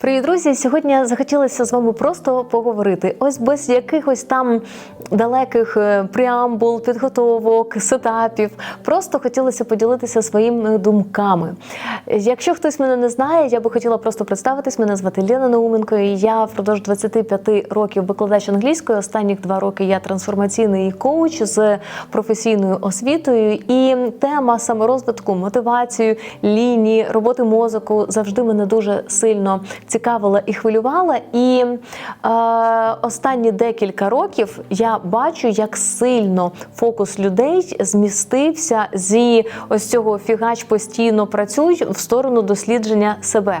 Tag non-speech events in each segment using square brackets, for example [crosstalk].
Привіт, друзі! Сьогодні захотілося з вами просто поговорити. Ось без якихось там далеких е, преамбул, підготовок, сетапів. Просто хотілося поділитися своїми думками. Якщо хтось мене не знає, я би хотіла просто представитись. Мене звати Лена Науменко. і Я впродовж 25 років викладач англійської. Останніх два роки я трансформаційний коуч з професійною освітою. І тема саморозвитку, мотивацію, лінії, роботи мозоку завжди мене дуже сильно цікавила і хвилювала. І е, останні декілька років я бачу, як сильно фокус людей змістився зі ось цього фігач постійно працюй в сторону дослідження себе.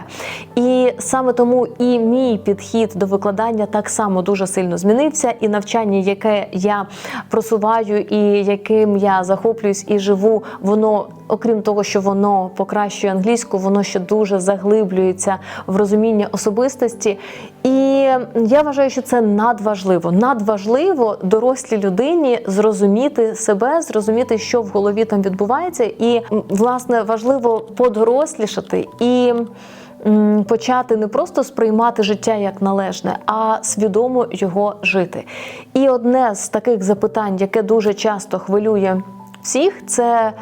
І саме тому і мій підхід до викладання так само дуже сильно змінився, і навчання, яке я просуваю, і яким я захоплююсь і живу, воно, окрім того, що воно покращує англійську, воно ще дуже заглиблюється в розуміння особистості. І я вважаю, що це надважливо. Надважливо дорослій людині зрозуміти себе, зрозуміти, що в голові там відбувається, і власне важливо подорослішати і. Почати не просто сприймати життя як належне, а свідомо його жити. І одне з таких запитань, яке дуже часто хвилює всіх, це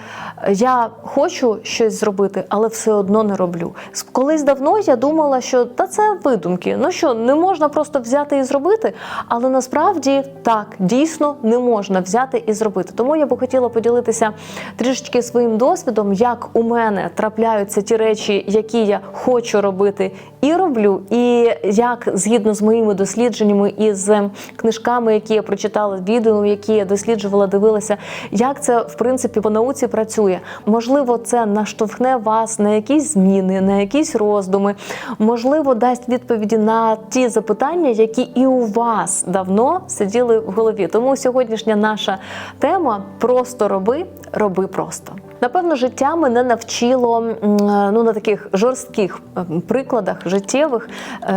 е, я хочу щось зробити, але все одно не роблю. Колись давно я думала, що та це видумки. Ну що, не можна просто взяти і зробити. Але насправді так дійсно не можна взяти і зробити. Тому я би хотіла поділитися трішечки своїм досвідом, як у мене трапляються ті речі, які я хочу робити і роблю, і як згідно з моїми дослідженнями і з книжками, які я прочитала, відео, які я досліджувала, дивилася, як це в принципі по науці працює. Можливо, це наштовхне вас на якісь зміни, на якісь роздуми, можливо, дасть відповіді на ті запитання, які і у вас давно сиділи в голові. Тому сьогоднішня наша тема просто роби, роби просто. Напевно, життя мене навчило ну на таких жорстких ем, прикладах життєвих,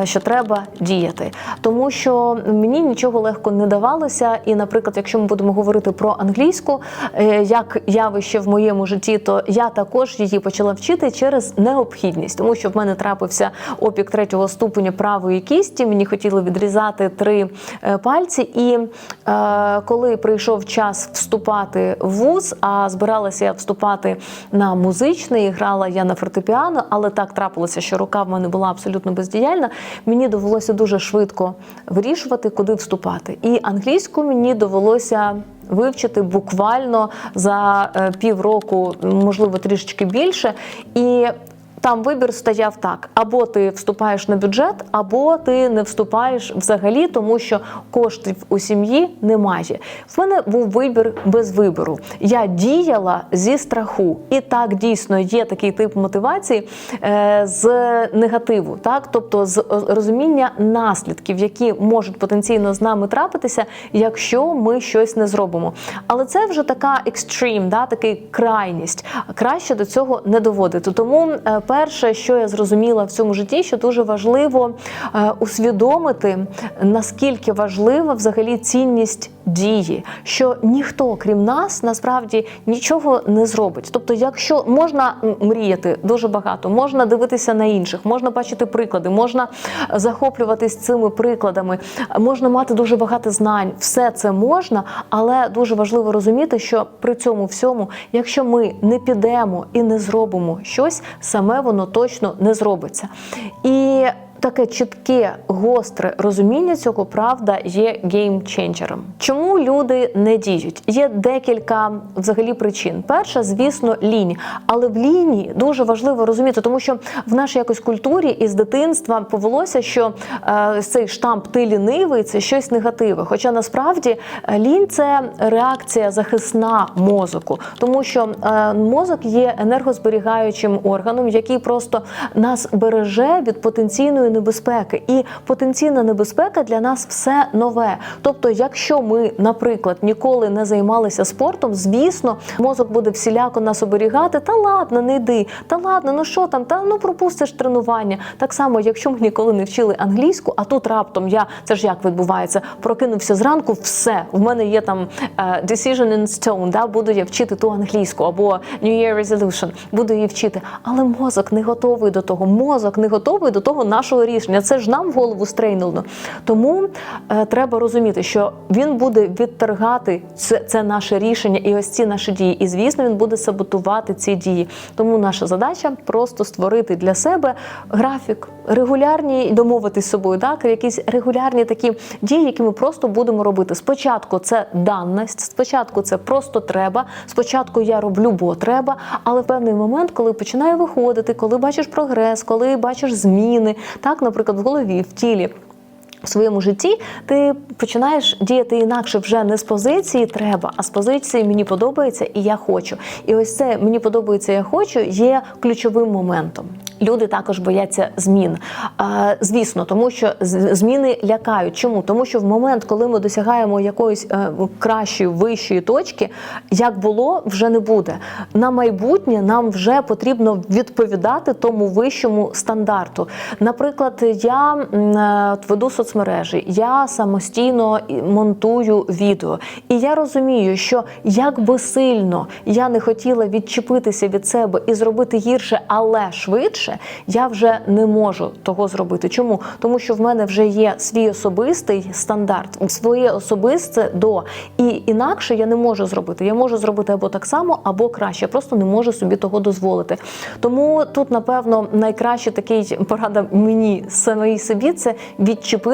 е, що треба діяти, тому що мені нічого легко не давалося. І, наприклад, якщо ми будемо говорити про англійську е, як явище в моєму житті, то я також її почала вчити через необхідність, тому що в мене трапився опік третього ступеня правої кісті. Мені хотіли відрізати три е, пальці, і е, коли прийшов час вступати в вуз, а збиралася я вступати на музичний, грала я на фортепіано, але так трапилося, що рука в мене була абсолютно бездіяльна. Мені довелося дуже швидко вирішувати, куди вступати. І англійську мені довелося. Вивчити буквально за е, півроку, можливо, трішечки більше, і там вибір стояв так: або ти вступаєш на бюджет, або ти не вступаєш взагалі, тому що коштів у сім'ї немає. В мене був вибір без вибору. Я діяла зі страху, і так дійсно є такий тип мотивації е, з негативу, так тобто з е, розуміння наслідків, які можуть потенційно з нами трапитися, якщо ми щось не зробимо. Але це вже така екстрім, да, такий крайність. Краще до цього не доводити. Тому е, перше, що я зрозуміла в цьому житті, що дуже важливо е, усвідомити, наскільки важлива взагалі цінність дії, що ніхто, крім нас, насправді нічого не зробить. Тобто, якщо можна мріяти дуже багато, можна дивитися на інших, можна бачити приклади, можна захоплюватись цими прикладами, можна мати дуже багато знань. Все це можна, але дуже важливо розуміти, що при цьому всьому, якщо ми не підемо і не зробимо щось, саме воно точно не зробиться. І Таке чітке, гостре розуміння цього правда є геймченджером. Чому люди не діють? Є декілька взагалі причин. Перша, звісно, лінь. Але в лінії дуже важливо розуміти, тому що в нашій якось культурі із дитинства повелося, що е, цей штамп ти лінивий це щось негативе. Хоча насправді е, лінь це реакція захисна мозоку, тому що е, мозок є енергозберігаючим органом, який просто нас береже від потенційної небезпеки. І потенційна небезпека для нас все нове. Тобто, якщо ми, наприклад, ніколи не займалися спортом, звісно, мозок буде всіляко нас оберігати. Та ладно, не йди, та ладно, ну що там, та ну пропустиш тренування. Так само, якщо ми ніколи не вчили англійську, а тут раптом я це ж як відбувається, прокинувся зранку, все в мене є там е, decision in stone, да, буду я вчити ту англійську або New Year Resolution, буду її вчити. Але мозок не готовий до того. Мозок не готовий до того нашого нашого рішення. Це ж нам в голову стрейнуло. Тому е, треба розуміти, що він буде відторгати це, це наше рішення і ось ці наші дії. І звісно, він буде саботувати ці дії. Тому наша задача просто створити для себе графік, регулярні домовитись з собою, так якісь регулярні такі дії, які ми просто будемо робити. Спочатку це даність, спочатку це просто треба. Спочатку я роблю, бо треба, але в певний момент, коли починає виходити, коли бачиш прогрес, коли бачиш зміни, так, наприклад, в голові, в тілі. В своєму житті ти починаєш діяти інакше вже не з позиції треба, а з позиції мені подобається і я хочу. І ось це мені подобається, я хочу є ключовим моментом. Люди також бояться змін. Звісно, тому що зміни лякають. Чому? Тому що в момент, коли ми досягаємо якоїсь е, кращої, вищої точки, як було, вже не буде. На майбутнє нам вже потрібно відповідати тому вищому стандарту. Наприклад, я е, веду соцмережі, я самостійно монтую відео, і я розумію, що як би сильно я не хотіла відчепитися від себе і зробити гірше, але швидше, я вже не можу того зробити. Чому? Тому що в мене вже є свій особистий стандарт, своє особисте до. І інакше я не можу зробити. Я можу зробити або так само, або краще. Я просто не можу собі того дозволити. Тому тут, напевно, найкраще такий порада мені самій собі це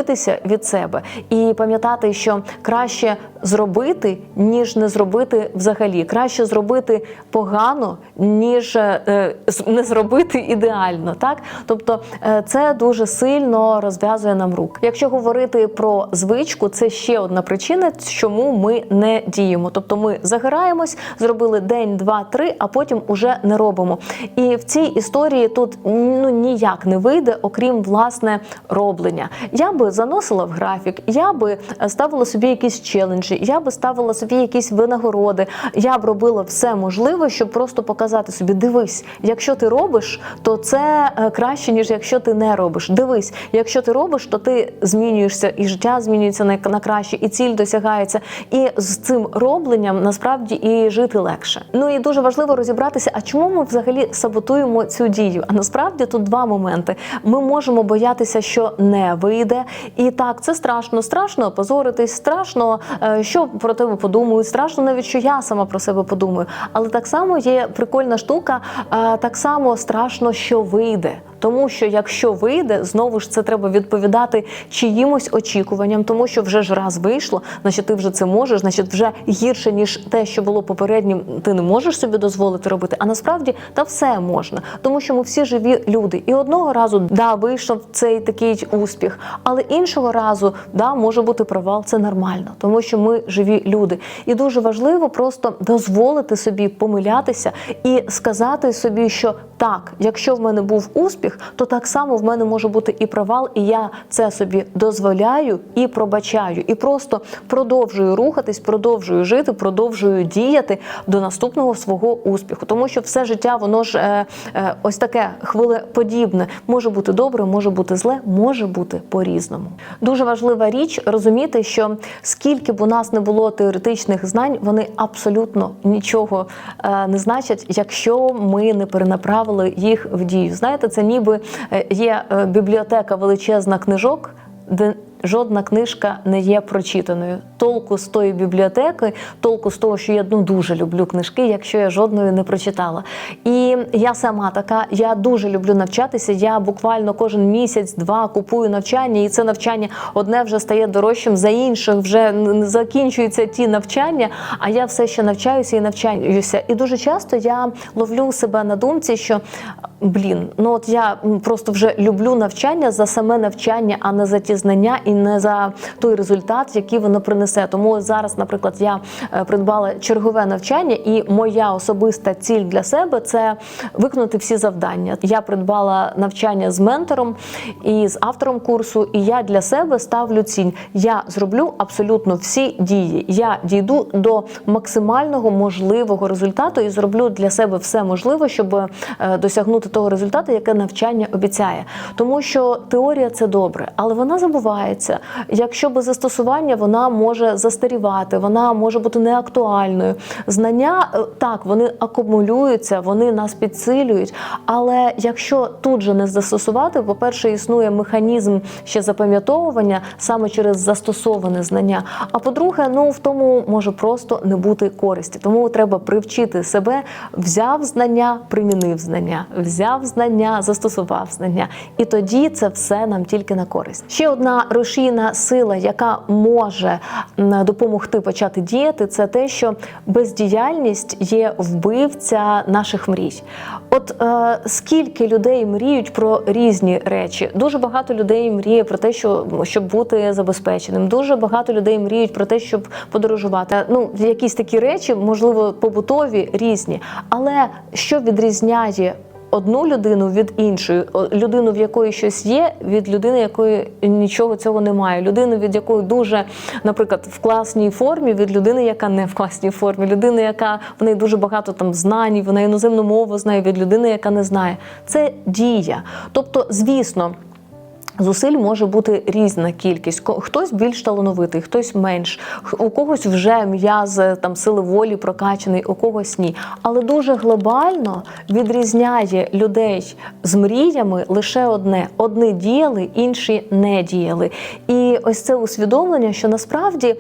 відчепитися від себе і пам'ятати, що краще зробити, ніж не зробити взагалі. Краще зробити погано, ніж е, не зробити ідеально. Так, тобто е, це дуже сильно розв'язує нам рук. Якщо говорити про звичку, це ще одна причина, чому ми не діємо. Тобто ми загораємось, зробили день, два, три, а потім уже не робимо. І в цій історії тут ну ніяк не вийде, окрім власне роблення. Я би заносила в графік, я би е, ставила собі якісь челенджі, я би ставила собі якісь винагороди. Я б робила все можливе, щоб просто показати собі: дивись, якщо ти робиш, то це е, краще, ніж якщо ти не робиш. Дивись, якщо ти робиш, то ти змінюєшся, і життя змінюється на, на краще, і ціль досягається. І з цим робленням насправді і жити легше. Ну і дуже важливо розібратися, а чому ми взагалі саботуємо цю дію? А насправді тут два моменти. Ми можемо боятися, що не вийде, і так це страшно. Страшно позоритись, страшно, е, що про тебе подумають, страшно навіть що я сама про себе подумаю. Але так само є прикольна штука, е, так само страшно, що вийде. Тому що якщо вийде, знову ж це треба відповідати чиїмось очікуванням, тому що вже ж раз вийшло, значить ти вже це можеш, значить вже гірше ніж те, що було попереднім, ти не можеш собі дозволити робити. А насправді та все можна, тому що ми всі живі люди. І одного разу да вийшов цей такий успіх, але іншого разу да може бути провал. Це нормально, тому що ми живі люди. І дуже важливо просто дозволити собі помилятися і сказати собі, що так, якщо в мене був успіх, то так само в мене може бути і провал, і я це собі дозволяю і пробачаю, і просто продовжую рухатись, продовжую жити, продовжую діяти до наступного свого успіху. Тому що все життя воно ж е, е, ось таке хвилеподібне. Може бути добре, може бути зле, може бути по-різному. Дуже важлива річ розуміти, що скільки б у нас не було теоретичних знань, вони абсолютно нічого е, не значать, якщо ми не перенаправили їх в дію. Знаєте, це ніби е, є е, бібліотека величезна книжок, де жодна книжка не є прочитаною. Толку з тої бібліотеки, толку з того, що я ну дуже люблю книжки, якщо я жодної не прочитала. І я сама така, я дуже люблю навчатися. Я буквально кожен місяць-два купую навчання, і це навчання одне вже стає дорожчим за інших, вже закінчуються ті навчання. А я все ще навчаюся і навчаюся. І дуже часто я ловлю себе на думці, що блін, ну от я просто вже люблю навчання за саме навчання, а не за ті знання і не за той результат, який воно принесе. Тому зараз, наприклад, я е, придбала чергове навчання, і моя особиста ціль для себе це виконати всі завдання. Я придбала навчання з ментором і з автором курсу, і я для себе ставлю ціль. Я зроблю абсолютно всі дії. Я дійду до максимального можливого результату і зроблю для себе все можливе, щоб е, досягнути того результату, яке навчання обіцяє. Тому що теорія це добре, але вона забувається. Міняється. Якщо без застосування, вона може застарівати, вона може бути неактуальною. Знання е, так, вони акумулюються, вони нас підсилюють. Але якщо тут же не застосувати, по-перше, існує механізм ще запам'ятовування саме через застосоване знання. А по-друге, ну в тому може просто не бути користі. Тому треба привчити себе, взяв знання, примінив знання, взяв знання, застосував знання. І тоді це все нам тільки на користь. Ще одна рушійна сила, яка може допомогти почати діяти, це те, що бездіяльність є вбивця наших мрій. От е, скільки людей мріють про різні речі? Дуже багато людей мріє про те, що щоб бути забезпеченим. Дуже багато людей мріють про те, щоб подорожувати. Ну, якісь такі речі, можливо, побутові різні. Але що відрізняє? Одну людину від іншої, людину, в якої щось є, від людини, якої нічого цього немає. Людину, від якої дуже, наприклад, в класній формі, від людини, яка не в класній формі, людина, яка в неї дуже багато там знань, вона іноземну мову знає, від людини, яка не знає. Це дія. Тобто, звісно. Зусиль може бути різна кількість. Хтось більш талановитий, хтось менш. У когось вже м'яз там сили волі прокачаний, у когось ні. Але дуже глобально відрізняє людей з мріями лише одне: одні діяли, інші не діяли. І ось це усвідомлення, що насправді,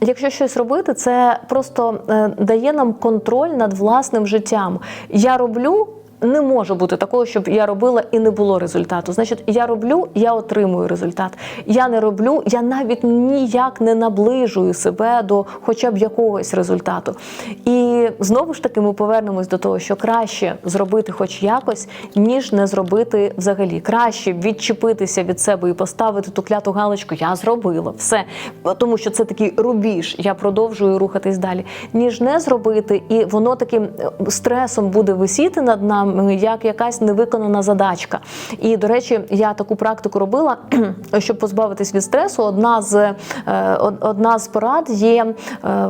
якщо щось робити, це просто е, дає нам контроль над власним життям. Я роблю. Не може бути такого, щоб я робила і не було результату. Значить, я роблю, я отримую результат. Я не роблю, я навіть ніяк не наближую себе до хоча б якогось результату. І знову ж таки ми повернемось до того, що краще зробити хоч якось, ніж не зробити взагалі. Краще відчепитися від себе і поставити ту кляту галочку Я зробила все, тому що це такий рубіж. Я продовжую рухатись далі, ніж не зробити, і воно таким е, стресом буде висіти над нами, як якась невиконана задачка. І до речі, я таку практику робила, [clears throat] щоб позбавитись від стресу. Одна з е, одна з порад є е,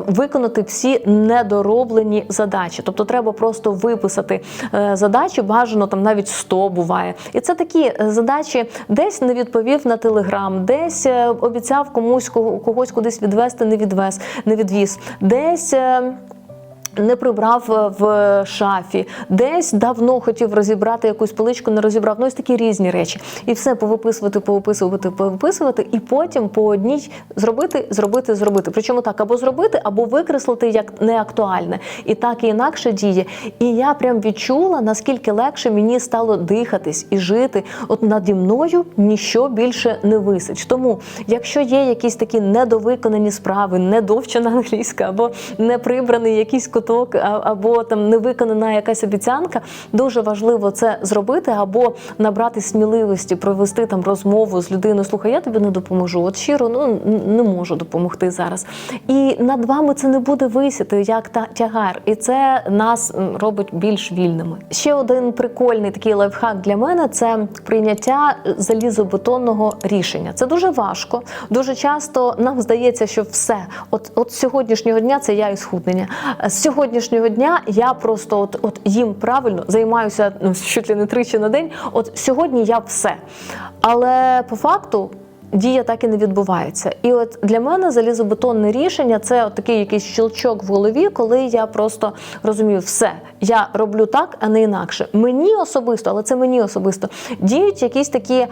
виконати всі недороблені задачі. Тобто треба просто виписати е, задачі, бажано там навіть 100 буває. І це такі задачі, десь не відповів на телеграм, десь обіцяв комусь когось кудись відвести, не відвез, не відвіз, десь. Е, не прибрав в шафі, десь давно хотів розібрати якусь поличку, не розібрав. Ну, ось такі різні речі. І все повиписувати, повиписувати, повиписувати, і потім по одній зробити, зробити, зробити. Причому так, або зробити, або викреслити як неактуальне. І так і інакше діє. І я прям відчула, наскільки легше мені стало дихатись і жити. От наді мною ніщо більше не висить. Тому, якщо є якісь такі недовиконані справи, недовчена англійська, або не прибраний якийсь куток, а- або там не виконана якась обіцянка, дуже важливо це зробити, або набрати сміливості, провести там розмову з людиною. Слухай, я тобі не допоможу. От щиро ну не можу допомогти зараз. І над вами це не буде висіти як та тягар, і це нас робить більш вільними. Ще один прикольний такий лайфхак для мене це прийняття залізобетонного рішення. Це дуже важко. Дуже часто нам здається, що все, от, от сьогоднішнього дня це я і схуднення. Сьогоднішнього дня я просто от, от їм правильно займаюся ну, ли не тричі на день. От сьогодні я все. Але по факту. Дія так і не відбувається. І от для мене залізобетонне рішення це от такий якийсь щелчок в голові, коли я просто розумію, все, я роблю так, а не інакше. Мені особисто, але це мені особисто, діють якісь такі е,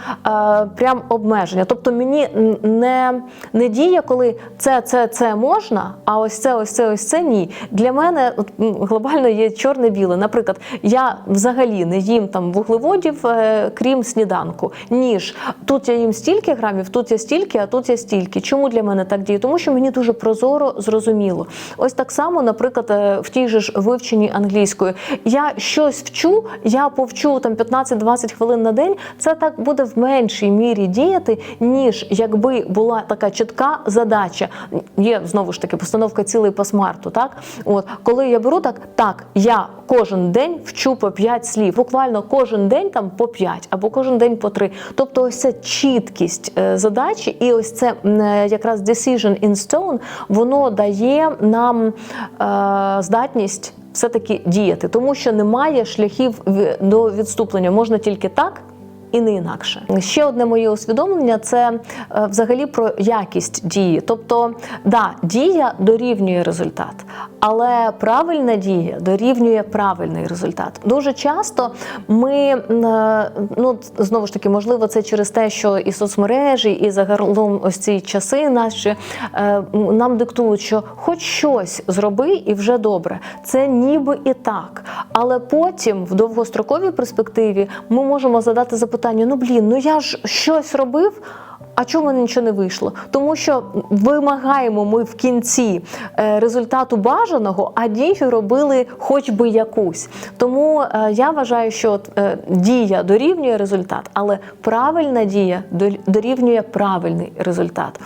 прям обмеження. Тобто мені не, не діє, коли це, це, це можна, а ось це, ось це, ось це ні. Для мене от, глобально є чорне-біле. Наприклад, я взагалі не їм там вуглеводів, е, крім сніданку, ніж тут я їм стільки грамів, тут я стільки, а тут я стільки. Чому для мене так діє? Тому що мені дуже прозоро зрозуміло. Ось так само, наприклад, е, в тій же ж вивченні англійської. Я щось вчу, я повчу там 15-20 хвилин на день. Це так буде в меншій мірі діяти, ніж якби була така чітка задача. Є знову ж таки постановка цілей по смарту. Так, от коли я беру так, так я кожен день вчу по 5 слів, буквально кожен день там по 5 або кожен день по 3. Тобто, ось ця чіткість е, задачі, і ось це е, якраз decision in stone, воно дає нам е, здатність. Все таки діяти, тому що немає шляхів до відступлення. Можна тільки так і не інакше. Ще одне моє усвідомлення це е, взагалі про якість дії. Тобто, да, дія дорівнює результат, але правильна дія дорівнює правильний результат. Дуже часто ми е, ну знову ж таки, можливо, це через те, що і соцмережі, і загалом ось ці часи наші е, нам диктують, що хоч щось зроби і вже добре. Це ніби і так. Але потім, в довгостроковій перспективі, ми можемо задати запитання: ну блін, ну я ж щось робив. А чому нічого не вийшло? Тому що вимагаємо ми в кінці е, результату бажаного, а дію робили хоч би якусь. Тому е, я вважаю, що е, дія дорівнює результат, але правильна дія дорівнює правильний результат.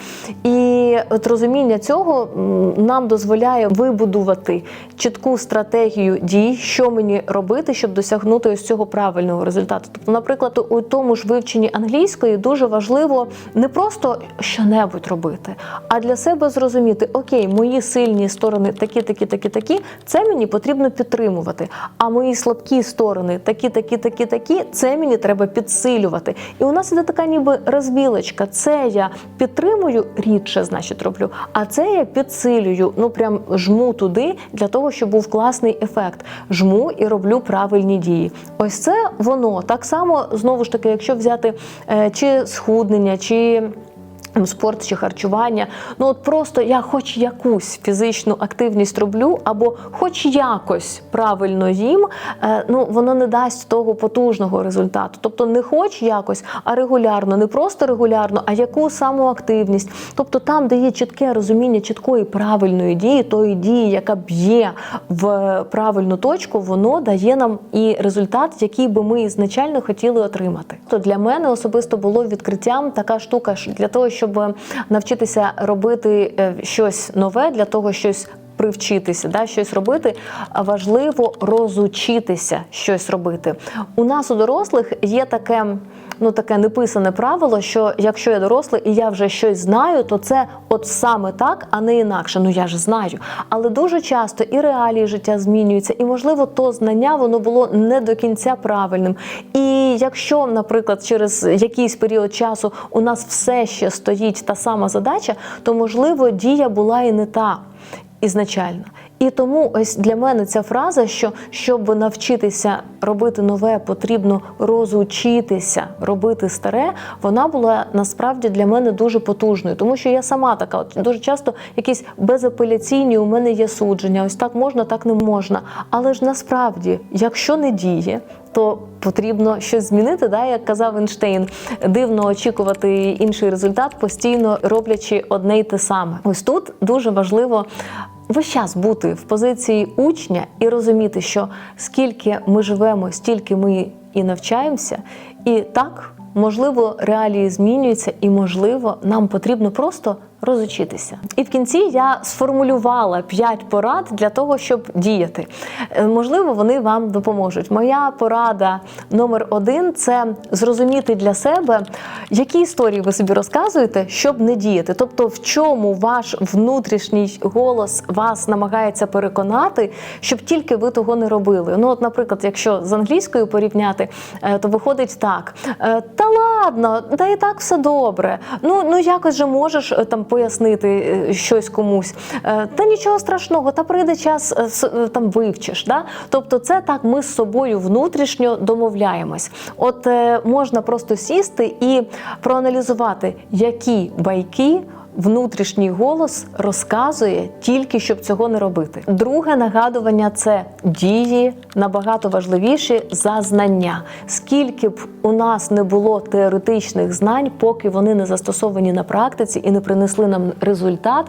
І от розуміння цього нам дозволяє вибудувати чітку стратегію дій, що мені робити, щоб досягнути ось цього правильного результату. Тобто, наприклад, у тому ж вивченні англійської дуже важливо не просто що-небудь робити, а для себе зрозуміти, окей, мої сильні сторони такі, такі, такі, такі, це мені потрібно підтримувати. А мої слабкі сторони такі, такі, такі, такі, це мені треба підсилювати. І у нас іде така ніби розвілочка. Це я підтримую рідше, значить, роблю, а це я підсилюю. Ну прям жму туди для того, щоб був класний ефект. Жму і роблю правильні дії. Ось це воно так само знову ж таки, якщо взяти е, чи схуднення, чи там, Спорт чи харчування, ну от просто я хоч якусь фізичну активність роблю, або хоч якось правильно їм, е, ну воно не дасть того потужного результату. Тобто не хоч якось, а регулярно, не просто регулярно, а яку саму активність. Тобто там, де є чітке розуміння чіткої правильної дії, тої дії, яка б'є в правильну точку, воно дає нам і результат, який би ми ізначально хотіли отримати. То для мене особисто було відкриттям така штука, для того, щоб навчитися робити е, щось нове, для того, щось. Привчитися, да, щось робити, важливо розучитися щось робити. У нас у дорослих є таке, ну таке неписане правило, що якщо я дорослий і я вже щось знаю, то це от саме так, а не інакше. Ну я ж знаю. Але дуже часто і реалії життя змінюються, і можливо, то знання воно було не до кінця правильним. І якщо, наприклад, через якийсь період часу у нас все ще стоїть та сама задача, то можливо дія була і не та ізначально. І тому ось для мене ця фраза, що щоб навчитися робити нове, потрібно розучитися робити старе, вона була насправді для мене дуже потужною, тому що я сама така, от дуже часто якісь безапеляційні у мене є судження. Ось так можна, так не можна. Але ж насправді, якщо не діє, то потрібно щось змінити, да, як казав Ейнштейн, дивно очікувати інший результат, постійно роблячи одне й те саме. Ось тут дуже важливо весь час бути в позиції учня і розуміти, що скільки ми живемо, стільки ми і навчаємося, і так. Можливо, реалії змінюються, і можливо, нам потрібно просто розучитися. І в кінці я сформулювала 5 порад для того, щоб діяти. Е, Можливо, вони вам допоможуть. Моя порада номер один це зрозуміти для себе, які історії ви собі розказуєте, щоб не діяти. Тобто, в чому ваш внутрішній голос вас намагається переконати, щоб тільки ви того не робили. Ну, от, наприклад, якщо з англійською порівняти, е, то виходить так: е, та ладно, та і так все добре. Ну, ну якось же можеш там пояснити е, щось комусь. Е, Та нічого страшного, та прийде час е, там вивчиш. Да? Тобто, це так ми з собою внутрішньо домовляємось. От можна просто сісти і проаналізувати, які байки. Внутрішній голос розказує тільки щоб цього не робити. Друге нагадування це дії набагато важливіші за знання. Скільки б у нас не було теоретичних знань, поки вони не застосовані на практиці і не принесли нам результат,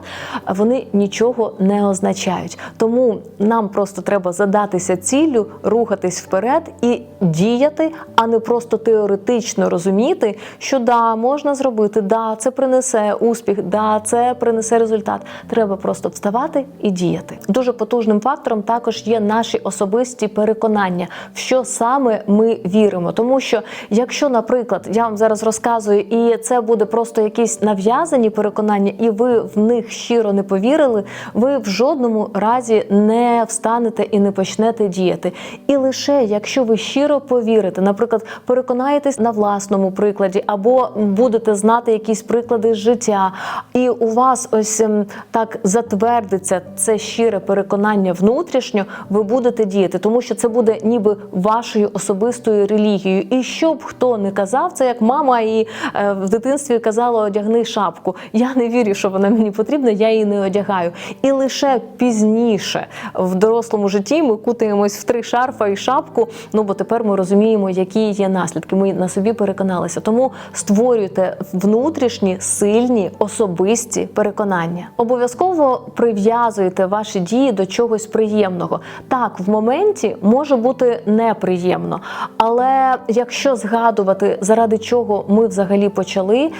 вони нічого не означають. Тому нам просто треба задатися ціллю, рухатись вперед і діяти, а не просто теоретично розуміти, що да, можна зробити, да, це принесе успіх. да, це принесе результат. Треба просто вставати і діяти. Дуже потужним фактором також є наші особисті переконання, в що саме ми віримо. Тому що, якщо, наприклад, я вам зараз розказую, і це буде просто якісь нав'язані переконання, і ви в них щиро не повірили, ви в жодному разі не встанете і не почнете діяти. І лише якщо ви щиро повірите, наприклад, переконаєтесь на власному прикладі, або будете знати якісь приклади життя, і у вас ось ем, так затвердиться це щире переконання внутрішньо, ви будете діяти, тому що це буде ніби вашою особистою релігією. І що б хто не казав, це як мама і е, в дитинстві казала одягни шапку. Я не вірю, що вона мені потрібна, я її не одягаю. І лише пізніше в дорослому житті ми кутаємось в три шарфа і шапку. Ну бо тепер ми розуміємо, які є наслідки. Ми на собі переконалися. Тому створюйте внутрішні сильні особисті переконання. Обов'язково прив'язуйте ваші дії до чогось приємного. Так, в моменті може бути неприємно, але якщо згадувати, заради чого ми взагалі почали,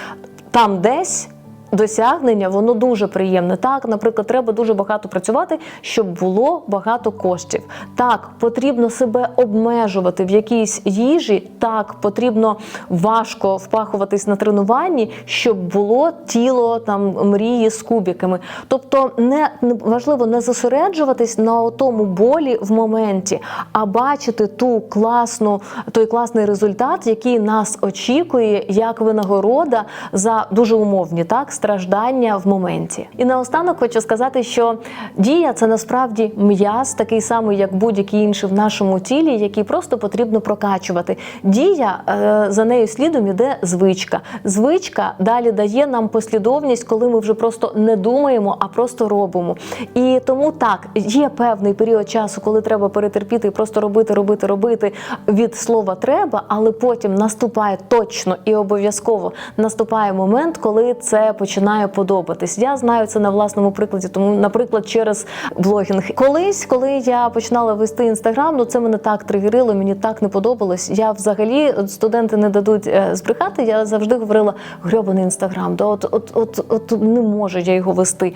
там десь. Досягнення воно дуже приємне. Так, наприклад, треба дуже багато працювати, щоб було багато коштів. Так, потрібно себе обмежувати в якійсь їжі. Так, потрібно важко впахуватись на тренуванні, щоб було тіло там мрії з кубиками. Тобто, не- важливо не зосереджуватись на тому болі в моменті, а бачити ту класну, той класний результат, який нас очікує, як винагорода за дуже умовні так страждання в моменті. І наостанок хочу сказати, що дія це насправді м'яз, такий самий, як будь-який інший в нашому тілі, який просто потрібно прокачувати. Дія е, за нею слідом іде звичка. Звичка далі дає нам послідовність, коли ми вже просто не думаємо, а просто робимо. І тому так є певний період часу, коли треба перетерпіти і просто робити, робити, робити від слова треба, але потім наступає точно і обов'язково наступає момент, коли це починає подобатись. Я знаю це на власному прикладі, тому, наприклад, через блогінг. Колись, коли я починала вести інстаграм, ну це мене так тригерило, мені так не подобалось. Я взагалі студенти не дадуть е, збрехати. Я завжди говорила грьобаний інстаграм. Да, от, от, от, от не можу я його вести.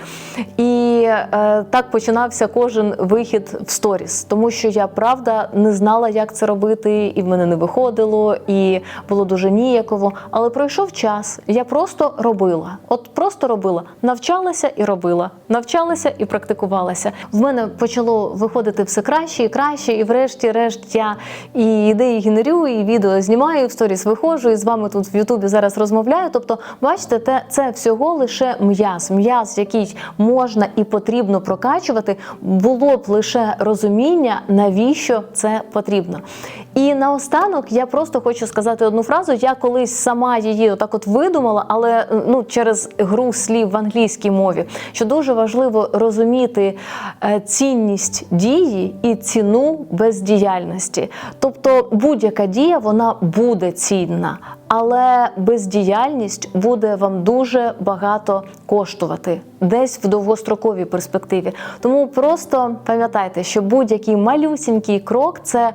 І е, так починався кожен вихід в сторіс, тому що я правда не знала, як це робити, і в мене не виходило, і було дуже ніяково. Але пройшов час, я просто робила. От просто робила, навчалася і робила, навчалася і практикувалася. В мене почало виходити все краще і краще, і врешті-решт я і ідеї генерю, і відео знімаю, і в сторіс виходжу, і з вами тут в Ютубі зараз розмовляю. Тобто, бачите, те це всього лише м'яз, м'яз, який можна і потрібно прокачувати, було б лише розуміння, навіщо це потрібно. І наостанок я просто хочу сказати одну фразу. Я колись сама її отак от видумала, але ну через гру слів в англійській мові, що дуже важливо розуміти е, цінність дії і ціну бездіяльності. Тобто будь-яка дія вона буде цінна. Але бездіяльність буде вам дуже багато коштувати десь в довгостроковій перспективі. Тому просто пам'ятайте, що будь-який малюсінький крок це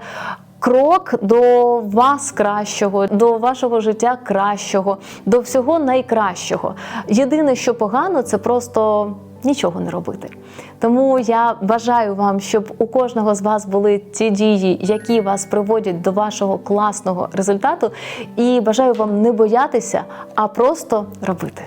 крок до вас кращого, до вашого життя кращого, до всього найкращого. Єдине, що погано, це просто нічого не робити. Тому я бажаю вам, щоб у кожного з вас були ті дії, які вас приводять до вашого класного результату. І бажаю вам не боятися, а просто робити.